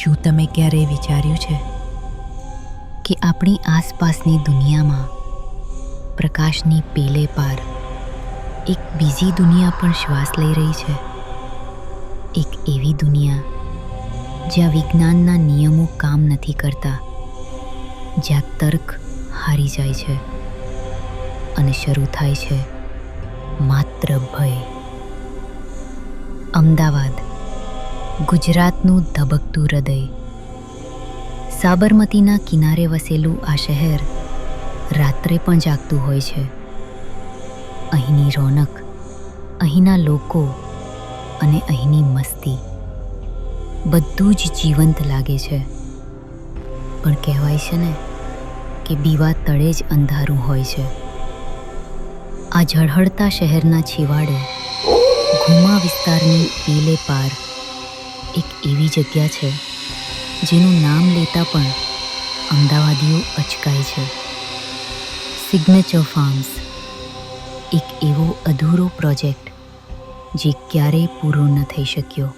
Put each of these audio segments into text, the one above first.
શું તમે ક્યારેય વિચાર્યું છે કે આપણી આસપાસની દુનિયામાં પ્રકાશની પેલે પાર એક બીજી દુનિયા પણ શ્વાસ લઈ રહી છે? એક એવી દુનિયા જ્યાં વિજ્ઞાનના નિયમો કામ નથી કરતા, જ્યાં તર્ક હારી જાય છે અને શરૂ થાય છે માત્ર ભય. અમદાવાદ ગુજરાતનું ધબકતું હૃદય. સાબરમતીના કિનારે વસેલું આ શહેર રાત્રે પણ જાગતું હોય છે. અહીંની રોનક, અહીંના લોકો અને અહીંની મસ્તી બધું જ જીવંત લાગે છે. પણ કહેવાય છે ને કે બીવા તળે જ અંધારું હોય છે. આ ઝળહળતા શહેરના છેવાડે ઘુમા વિસ્તારની પેલે પાર એક એવી જગ્યા છે, જેનું નામ લેતા પણ અમદાવાદીઓ અચકાય છે. સિગ્નેચર ફાર્મ્સ એક એવો અધૂરો પ્રોજેક્ટ જે ક્યારેય પૂરો ન થઈ શક્યો.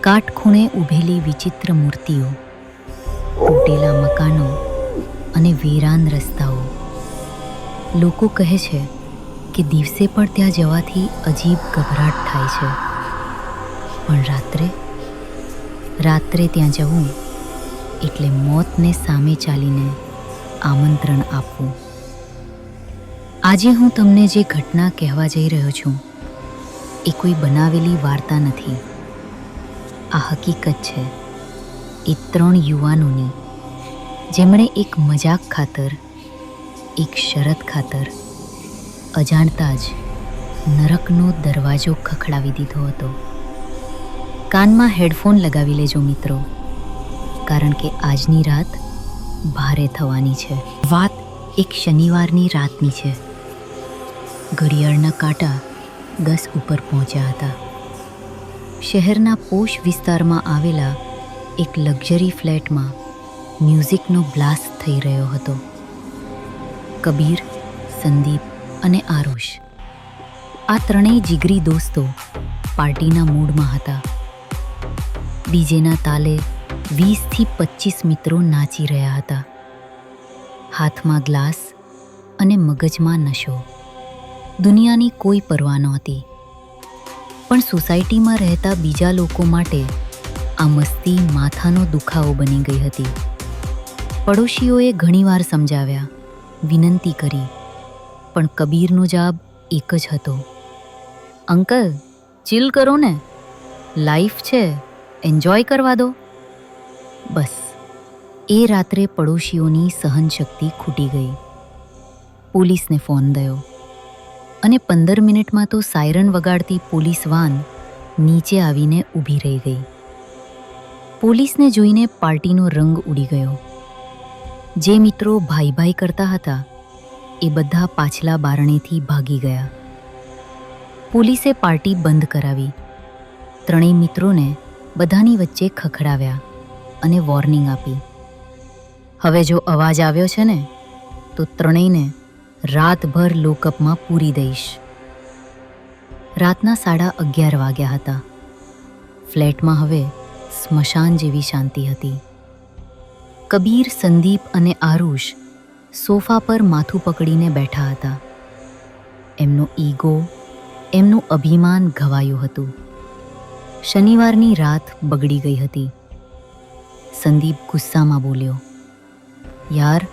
કાટખૂણે ઊભેલી વિચિત્ર મૂર્તિઓ, તૂટેલા મકાનો અને વેરાન રસ્તાઓ. લોકો કહે છે કે દિવસે પણ ત્યાં જવાથી અજીબ ગભરાટ થાય છે. પણ રાત્રે? રાત્રે ત્યાં જવું એટલે મોતને સામે ચાલીને આમંત્રણ આપવું. આજે હું તમને જે ઘટના કહેવા જઈ રહ્યો છું, એ કોઈ બનાવેલી વાર્તા નથી. આ હકીકત છે, એ ત્રણ યુવાનોની, જેમણે એક મજાક ખાતર, એક શરત ખાતર, અજાણતા જ નરકનો દરવાજો ખખડાવી દીધો હતો. કાનમાં હેડફોન લગાવી લેજો મિત્રો. કારણ કે આજની રાત ભારે થવાની છે. વાત એક શનિવારની રાતની છે. ઘડિયાળના કાંટા દસ ઉપર પહોંચ્યા હતા. શહેરના પોશ વિસ્તારમાં આવેલા એક લક્ઝરી ફ્લેટમાં મ્યુઝિકનો બ્લાસ્ટ થઈ રહ્યો હતો. કબીર, સંદીપ અને આરુષ. આ ત્રણેય જીગરી દોસ્તો પાર્ટીના મૂડમાં હતા. ડીજેના તાલે વીસથી પચીસ મિત્રો નાચી રહ્યા હતા. હાથમાં ગ્લાસ અને મગજમાં નશો. દુનિયાની કોઈ પરવા નહોતી. પણ સોસાયટીમાં રહેતા બીજા લોકો માટે આ મસ્તી માથાનો દુખાવો બની ગઈ હતી. પડોશીઓએ ઘણીવાર સમજાવ્યા, વિનંતી કરી. પણ કબીરનો જવાબ એક જ હતો. અંકલ, ચિલ કરો ને. લાઈફ છે. એન્જોય કરવા દો. બસ. એ રાત્રે પડોશીઓની સહનશક્તિ ખૂટી ગઈ. પોલીસને ફોન દયો. અને પંદર મિનિટમાં તો સાયરન વગાડતી પોલીસ વાન નીચે આવીને ઊભી રહી ગઈ. પોલીસને જોઈને પાર્ટીનો રંગ ઉડી ગયો. જે મિત્રો ભાઈ ભાઈ કરતા હતા, એ બધા પાછલા બારણેથી ભાગી ગયા. પોલીસે પાર્ટી બંધ કરાવી. ત્રણેય મિત્રોને બધાની વચ્ચે ખખડાવ્યા અને વોર્નિંગ આપી. હવે જો અવાજ આવ્યો છે ને, તો ત્રણેયને રાતભર લોકઅપમાં પૂરી દઈશ. રાતના સાડા અગિયાર વાગ્યા હતા. ફ્લેટમાં હવે સ્મશાન જેવી શાંતિ હતી. કબીર, સંદીપ અને આરુષ સોફા પર માથું પકડીને બેઠા હતા. એમનો ઈગો, એમનું અભિમાન ઘવાયું હતું. શનિવારની રાત બગડી ગઈ હતી. સંદીપ ગુસ્સામાં બોલ્યો, યાર,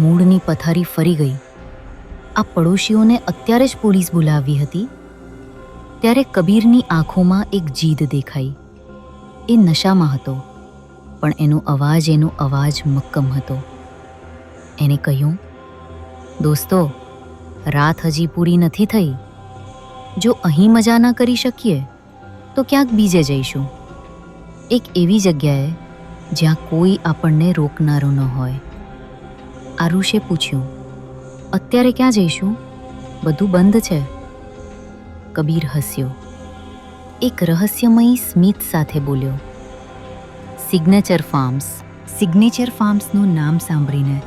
મૂળની પથારી ફરી ગઈ. આ પડોશીઓને અત્યારે જ પોલીસ બોલાવી હતી? ત્યારે કબીરની આંખોમાં એક જીદ દેખાઈ. એ નશામાં હતો, પણ એનો અવાજ એનો અવાજ મક્કમ હતો. એને કહ્યું, દોસ્તો, રાત હજી પૂરી નથી થઈ. જો અહીં મજા ના કરી શકીએ તો ક્યાંક બીજે જઈશું. એક એવી જગ્યાએ જ્યાં કોઈ આપણને રોકનારો ન હોય. આરુષે પૂછ્યું, અત્યારે ક્યાં જઈશું? બધું બંધ છે? કબીર હસ્યો. એક રહસ્યમયી સ્મિત સાથે બોલ્યો સિગ્નેચર ફાર્મ્સ સિગ્નેચર ફાર્મ્સનું નામ સાંભળીને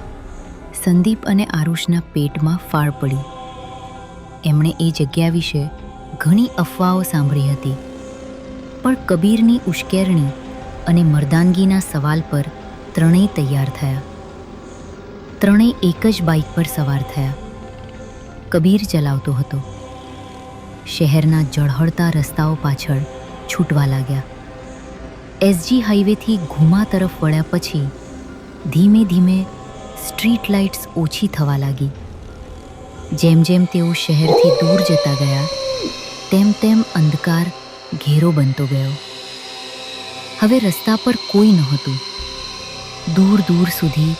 સંદીપ અને આરુષના પેટમાં ફાળ પડી. એમણે એ જગ્યા વિશે ઘણી અફવાઓ સાંભળી હતી. પણ કબીરની ઉશ્કેરણી અને મર્દાનગીના સવાલ પર ત્રણેય તૈયાર થયા. ત્રણેય એક જ બાઇક પર સવાર થયા. કબીર ચલાવતો હતો. શહેરના જળહળતા રસ્તાઓ પાછળ છૂટવા લાગ્યા. એસજી હાઈવેથી ઘુમા તરફ વળ્યા પછી ધીમે ધીમે સ્ટ્રીટ લાઇટ્સ ઓછી થવા લાગી. જેમ જેમ તેઓ શહેરથી દૂર જતા ગયા, તેમ તેમ અંધકાર ઘેરો બનતો ગયો. હવે રસ્તા પર કોઈ નહોતું. દૂર દૂર સુધી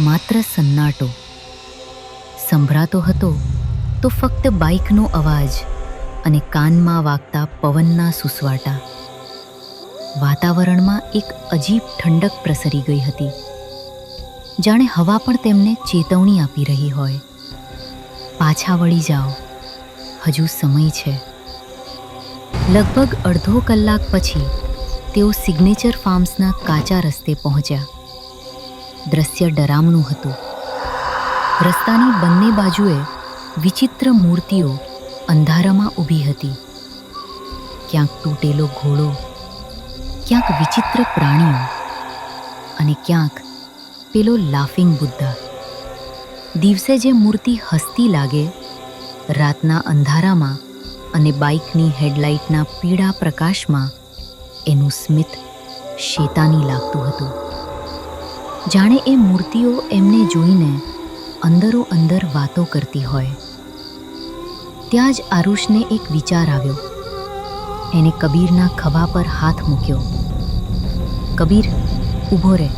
માત્ર સન્નાટો. સંભળાતો હતો તો ફક્ત બાઇકનો અવાજ અને કાનમાં વાગતા પવનના સુસવાટા. વાતાવરણમાં એક અજીબ ઠંડક પ્રસરી ગઈ હતી. જાણે હવા પણ તેમને ચેતવણી આપી રહી હોય. પાછા વળી જાઓ. હજુ સમય છે. લગભગ અડધો કલાક પછી તેઓ સિગ્નેચર ફાર્મ્સના કાચા રસ્તે પહોંચ્યા. દ્રશ્ય ડરામણું હતું. રસ્તાની બંને બાજુએ વિચિત્ર મૂર્તિઓ અંધારામાં ઊભી હતી. ક્યાંક તૂટેલો ઘોડો, ક્યાંક વિચિત્ર પ્રાણીઓ અને ક્યાંક પેલો લાફિંગ બુદ્ધા. દિવસે જે મૂર્તિ હસતી લાગે, રાતના અંધારામાં અને બાઇકની હેડલાઇટના પીળા પ્રકાશમાં એનું સ્મિત શેતાની લાગતું હતું. જાણે એ મૂર્તિઓ એમને જોઈને અંદરો અંદર વાતો કરતી હોય. ત્યાં જ આરુષને એક વિચાર આવ્યો. એને કબીરના ખભા પર હાથ મૂક્યો. કબીર, ઊભો રહે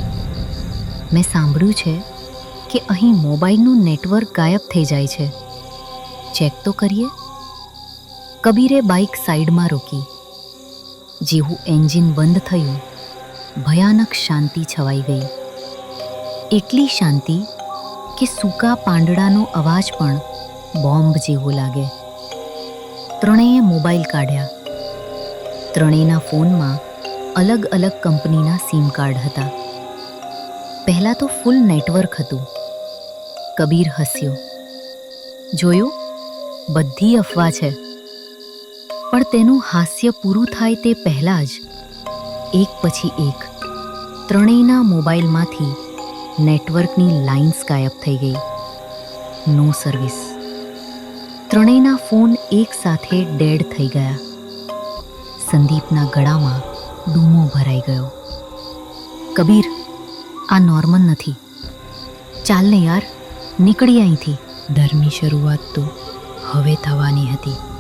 મેં સાંભળ્યું છે કે અહીં મોબાઈલનું નેટવર્ક ગાયબ થઈ જાય છે. ચેક તો કરીએ. કબીરે બાઇક સાઈડમાં રોકી. જેવું એન્જિન બંધ થયું, ભયાનક શાંતિ છવાઈ ગઈ. એટલી શાંતિ કે સૂકા પાંદડાનો અવાજ પણ બોમ્બ જેવો લાગે. ત્રણેય મોબાઈલ કાઢ્યા. ત્રણેયના ફોનમાં અલગ અલગ કંપનીના સિમ કાર્ડ હતા. પહેલાં તો ફૂલ નેટવર્ક હતું. કબીર હસ્યો. જોયું? બધી અફવા છે. પણ તેનું હાસ્ય પૂરું થાય તે પહેલાં જ. એક પછી એક, ત્રણેયના મોબાઈલમાંથી નેટવર્કની લાઇન્સ ગાયબ થઈ ગઈ. નો સર્વિસ. ત્રણેયના ફોન એક સાથે ડેડ થઈ ગયા. સંદીપના ગળામાં ડૂમો ભરાઈ ગયો. કબીર, આ નોર્મલ નથી. ચાલને યાર, નીકળી અહીંથી ધર્મની શરૂઆત તો હવે થવાની હતી.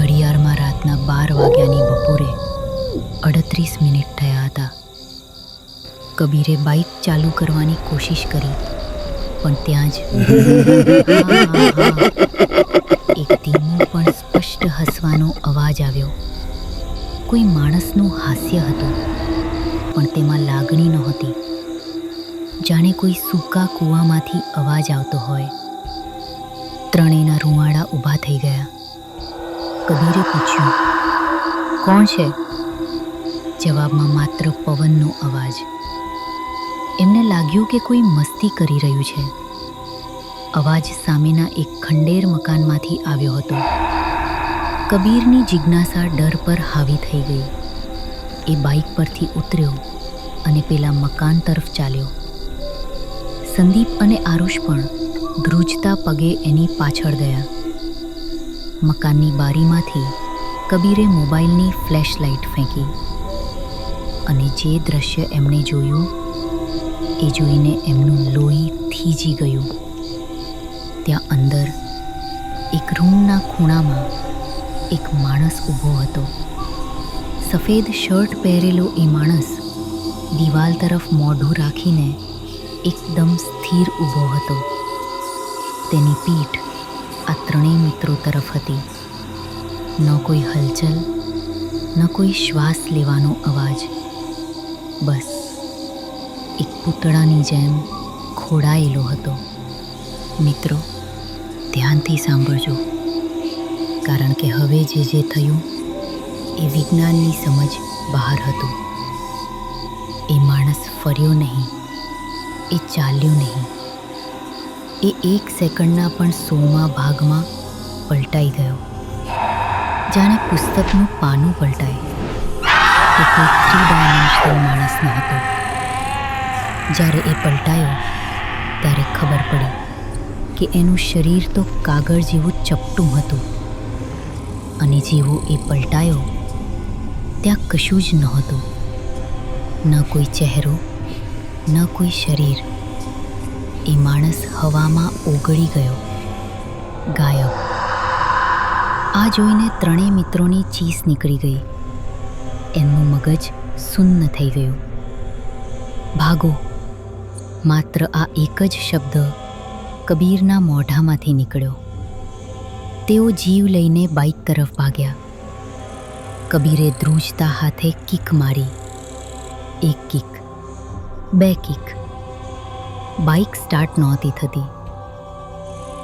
ઘડિયાળમાં રાતના બાર વાગ્યાની બપોરે અડત્રીસ મિનિટ થયા હતા. કબીરે બાઇક ચાલુ કરવાની કોશિશ કરી, પણ ત્યાં જ એક ધીમો પણ સ્પષ્ટ હસવાનો અવાજ આવ્યો. કોઈ માણસનું હાસ્ય હતું, પણ તેમાં લાગણી નહોતી. જાણે કોઈ સૂકા કૂવામાંથી અવાજ આવતો હોય. ત્રણેયના રૂવાડા ઊભા થઈ ગયા. કબીરે પૂછ્યું, કોણ છે? જવાબમાં માત્ર પવનનો અવાજ. એમને લાગ્યું કે કોઈ મસ્તી કરી રહ્યું છે. અવાજ સામેના એક ખંડેર મકાનમાંથી આવ્યો હતો. કબીરની જિજ્ઞાસા ડર પર હાવી થઈ ગઈ. એ બાઇક પરથી ઉતર્યો અને પેલા મકાન તરફ ચાલ્યો. સંદીપ અને આરુષ પણ ધ્રુજતા પગે એની પાછળ ગયા. મકાનની બારીમાંથી કબીરે મોબાઈલની ફ્લેશ લાઇટ ફેંકી અને જે દ્રશ્ય એમણે જોયું એ જોઈને એમનું લોહી થીજી ગયું. ત્યાં અંદર એક રૂમના ખૂણામાં એક માણસ ઊભો હતો. સફેદ શર્ટ પહેરેલો એ માણસ દિવાલ તરફ મોઢું રાખીને એકદમ સ્થિર ઊભો હતો. તેની પીઠ આ ત્રણેય મિત્રો તરફ હતી. ન કોઈ હલચલ, ન કોઈ શ્વાસ લેવાનો અવાજ. બસ, એક પૂતળાની જેમ ખોડાયેલો હતો. મિત્રો, ધ્યાનથી સાંભળજો. કારણ કે હવે જે જે થયું, એ વિજ્ઞાનની સમજ બહાર હતું. એ માણસ ફર્યો નહીં, એ ચાલ્યો નહીં. એ એક સેકન્ડના પણ સોમા ભાગમાં પલટાઈ ગયો. જાણે પુસ્તકનું પાનું પલટાય. એ કોઈ થ્રી ડાયમેન્શનલ માણસ ન હતો જ્યારે એ પલટાયો, ત્યારે ખબર પડી કે એનું શરીર તો કાગળ જેવું ચપટું હતું. અને જેવો એ પલટાયો, ત્યાં કશું જ નહોતું. ન કોઈ ચહેરો, ન કોઈ શરીર. એ માણસ હવામાં ઓગળી ગયો. ગાયબ. આ જોઈને ત્રણેય મિત્રોની ચીસ નીકળી ગઈ. એમનું મગજ સુન્ન થઈ ગયું. ભાગો. માત્ર આ એક જ શબ્દ કબીરના મોઢામાંથી નીકળ્યો. તેઓ જીવ લઈને બાઇક તરફ ભાગ્યા. કબીરે ધ્રુજતા હાથે કિક મારી. એક કિક. બે કિક. બાઇક સ્ટાર્ટ નહોતી થતી.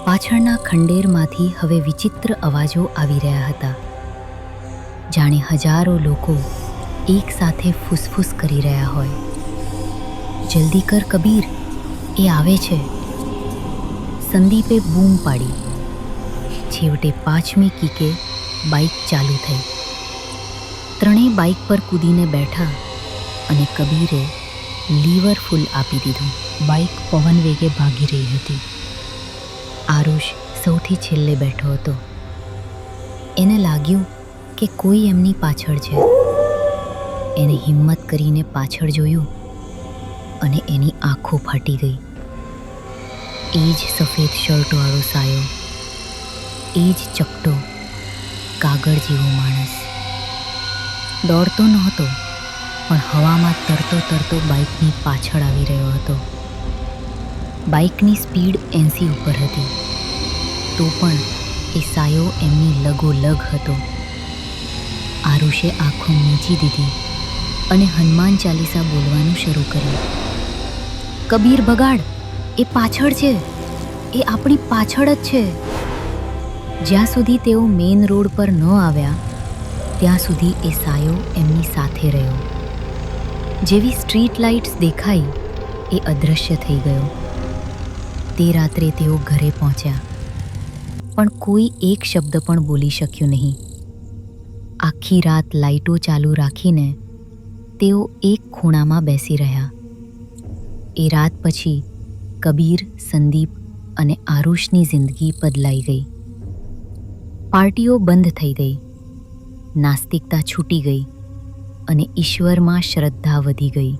પાછળના ખંડેરમાંથી હવે વિચિત્ર અવાજો આવી રહ્યા હતા. જાણે હજારો લોકો એક સાથે ફૂસફૂસ કરી રહ્યા હોય. જલ્દી કર કબીર, એ આવે છે. સંદીપે બૂમ પાડી. છેવટે પાંચમી કીકે બાઇક ચાલુ થઈ. ત્રણેય બાઇક પર કૂદીને બેઠા અને કબીરે લીવર ફૂલ આપી દીધું. બાઇક પવન વેગે ભાગી રહી હતી. આરુષ સૌથી છેલ્લે બેઠો હતો. એને લાગ્યું કે કોઈ એમની પાછળ છે. એને હિંમત કરીને પાછળ જોયું અને એની આંખો ફાટી ગઈ. એ જ સફેદ શર્ટવાળો સાયો. એ જ ચપટો, કાગળ જેવો માણસ. દોડતો નહોતો, પણ હવામાં તરતો તરતો બાઇકની પાછળ આવી રહ્યો હતો. બાઇકની સ્પીડ એંસી ઉપર હતી. તો પણ એ સાયો એમની લગોલગ હતો. આરુષે આંખો મીચી દીધી અને હનુમાન ચાલીસા બોલવાનું શરૂ કર્યું. કબીર બગાડ, એ પાછળ છે. એ આપણી પાછળ જ છે. જ્યાં સુધી તેઓ મેઇન રોડ પર ન આવ્યા, ત્યાં સુધી એ સાયો એમની સાથે રહ્યો. જેવી સ્ટ્રીટ લાઇટ્સ દેખાઈ, એ અદૃશ્ય થઈ ગયો. તે રાત્રે તેઓ ઘરે પહોંચ્યા. પણ કોઈ એક શબ્દ પણ બોલી શક્યું નહીં. આખી રાત લાઇટો ચાલુ રાખીને તેઓ એક ખૂણામાં બેસી રહ્યા. એ રાત પછી કબીર, સંદીપ અને આરુષની જિંદગી બદલાઈ ગઈ. પાર્ટીઓ બંધ થઈ ગઈ. નાસ્તિકતા છૂટી ગઈ અને ઈશ્વરમાં શ્રદ્ધા વધી ગઈ.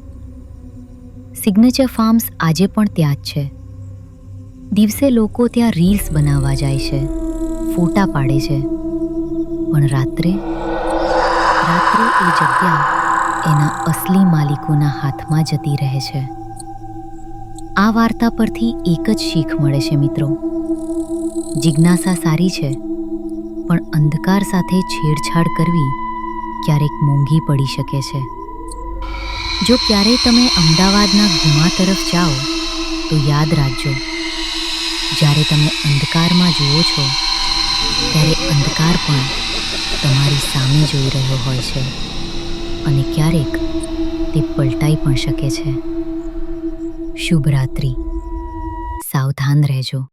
સિગ્નેચર ફાર્મ્સ આજે પણ ત્યાં જ છે. દિવસે લોકો ત્યાં રીલ્સ બનાવવા જાય છે, ફોટા પાડે છે. પણ રાત્રે રાત્રે એ જગ્યા એના અસલી માલિકોના હાથમાં જતી રહે છે. આ વાર્તા પરથી એક જ શીખ મળે છે મિત્રો. જિજ્ઞાસા સારી છે, પણ અંધકાર સાથે છેડછાડ કરવી ક્યારેક મોંઘી પડી શકે છે. જો ક્યારેય તમે અમદાવાદના ગુમા તરફ જાઓ, તો યાદ રાખજો. જ્યારે તમે અંધકારમાં જુઓ છો, ત્યારે અંધકાર પણ તમારી સામે જોઈ રહ્યો હોય છે અને ક્યારેક તે પલટાઈ પણ શકે છે. શુભ રાત્રિ. સાવધાન રહેજો.